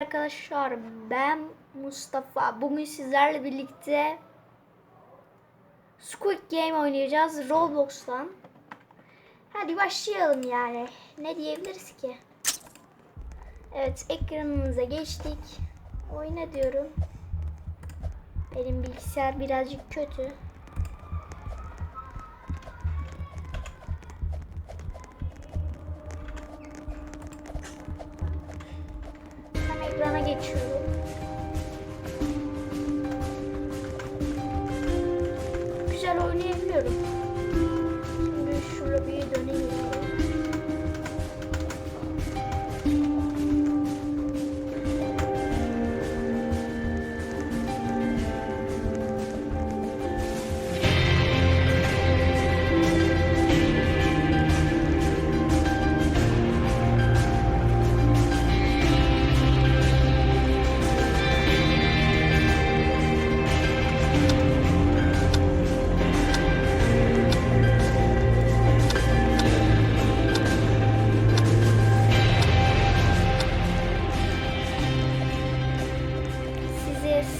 Arkadaşlar ben Mustafa. Bugün sizlerle birlikte Squid Game oynayacağız Roblox'tan. Hadi başlayalım yani. Ne diyebiliriz ki? Evet ekranımıza geçtik. Oyna diyorum. Benim bilgisayar birazcık kötü. true.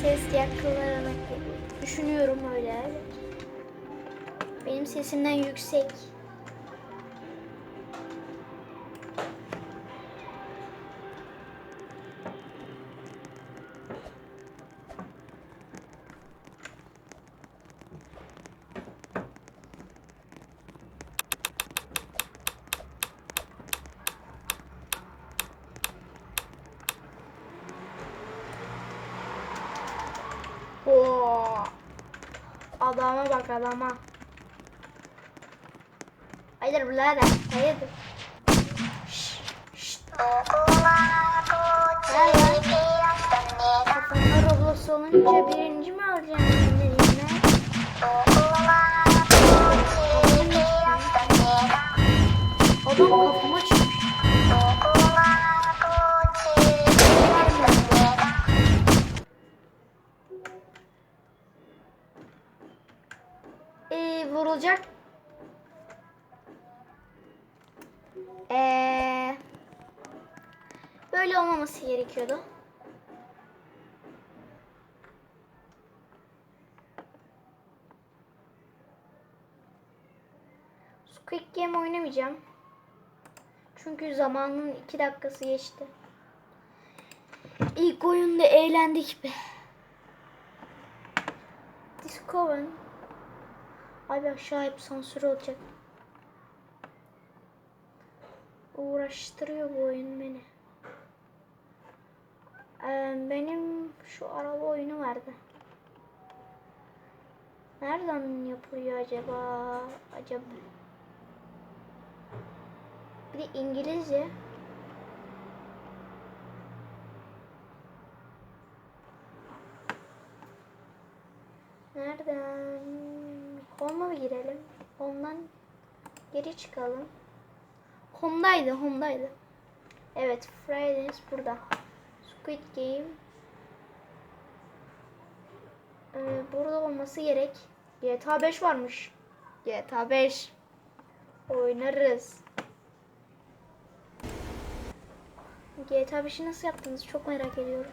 Ses yakalayarak düşünüyorum öyle. Benim sesimden yüksek. Adama bak adama. Hayır birader. Hayırdır? Şşş. Şşş. Hayır. Kafamda Roblox olunca birinci mi olacağım? Ne diyeyim ben? Adam kafama vurulacak. Ee, böyle olmaması gerekiyordu. Squid Game oynamayacağım. Çünkü zamanın iki dakikası geçti. İlk oyunda eğlendik be. Discover. Abi aşağı hep sansür olacak. Uğraştırıyor bu oyun beni. Ee, benim şu araba oyunu vardı. Nereden yapılıyor acaba? Acaba. Bir de İngilizce. Nereden? Home'a girelim? Home'dan geri çıkalım. Home'daydı, Home'daydı. Evet, Fridays burada. Squid Game. Ee, burada olması gerek. GTA 5 varmış. GTA 5. Oynarız. GTA 5'i nasıl yaptınız çok merak ediyorum.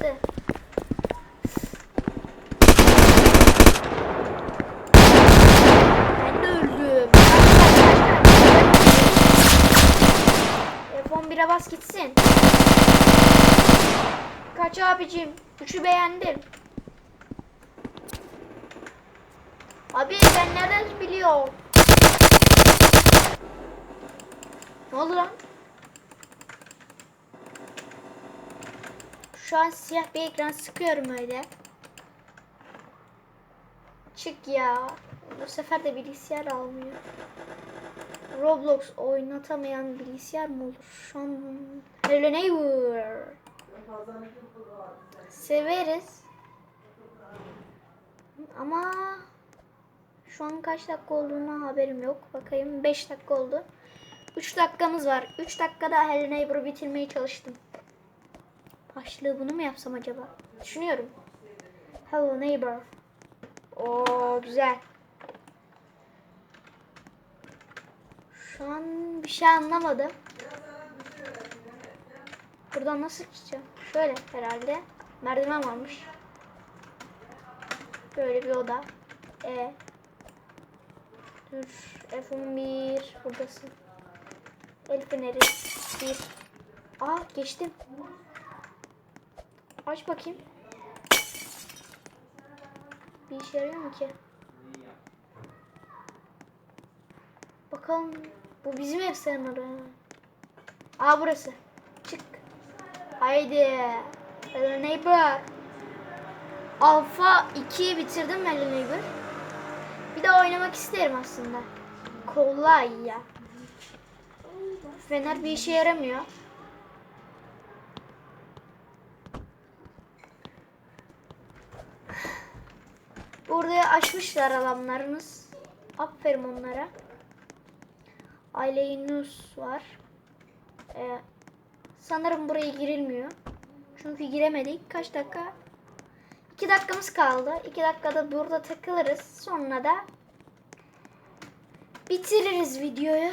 Çalıştı. Ben de öldüm. F11'e bas gitsin. Kaç abicim? Üçü beğendim. Abi ben nereden biliyorum? Ne oldu lan? Şu an siyah bir ekran sıkıyorum öyle. Çık ya. Bu sefer de bilgisayar almıyor. Roblox oynatamayan bilgisayar mı olur? Şu an Hello Neighbor. Severiz. Ama şu an kaç dakika olduğuna haberim yok. Bakayım 5 dakika oldu. 3 dakikamız var. 3 dakikada Hello Neighbor'ı bitirmeye çalıştım. Başlığı bunu mu yapsam acaba? Düşünüyorum. Hello Neighbor. Oo güzel. Şu an bir şey anlamadım. Buradan nasıl çıkacağım? Şöyle herhalde. Merdiven varmış. Böyle bir oda. E. Dur. F11. Buradasın. El feneri. Bir. Aa geçtim. Aç bakayım. Bir işe yarıyor mu ki? Bakalım. Bu bizim ev sanırım. Aa burası. Çık. Haydi. Hello Neighbor. Alfa 2'yi bitirdim Hello Neighbor. Bir de oynamak isterim aslında. Kolay ya. Fener bir işe yaramıyor. Burada açmışlar alanlarınız. Aferin onlara. Aile Yunus var. Ee, sanırım buraya girilmiyor. Çünkü giremedik. Kaç dakika? 2 dakikamız kaldı. 2 dakikada burada takılırız. Sonra da bitiririz videoyu.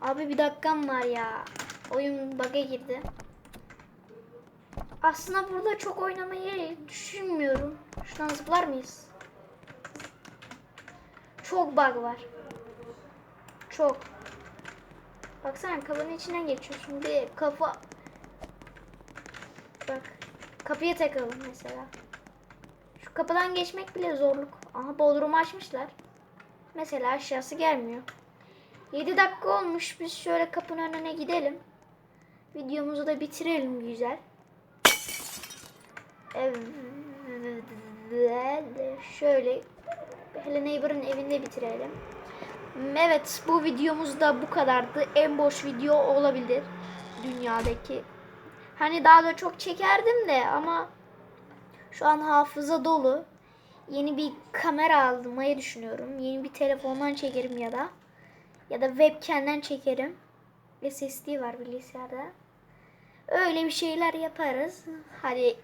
Abi bir dakikam var ya. Oyun bug'a girdi. Aslında burada çok oynamayı düşünmüyorum. Şuradan zıplar mıyız? Çok bug var. Çok. Baksana kapının içinden geçiyorsun. Bir kafa... Bak. Kapıya takalım mesela. Şu kapıdan geçmek bile zorluk. Aha bodrumu açmışlar. Mesela aşağısı gelmiyor. 7 dakika olmuş. Biz şöyle kapının önüne gidelim. Videomuzu da bitirelim güzel. Evet. Şöyle Hello Neighbor'ın evinde bitirelim. Evet bu videomuz da bu kadardı. En boş video olabilir dünyadaki. Hani daha da çok çekerdim de ama şu an hafıza dolu. Yeni bir kamera almayı düşünüyorum. Yeni bir telefondan çekerim ya da ya da webcam'den çekerim. SSD var bilgisayarda. Öyle bir şeyler yaparız. Hadi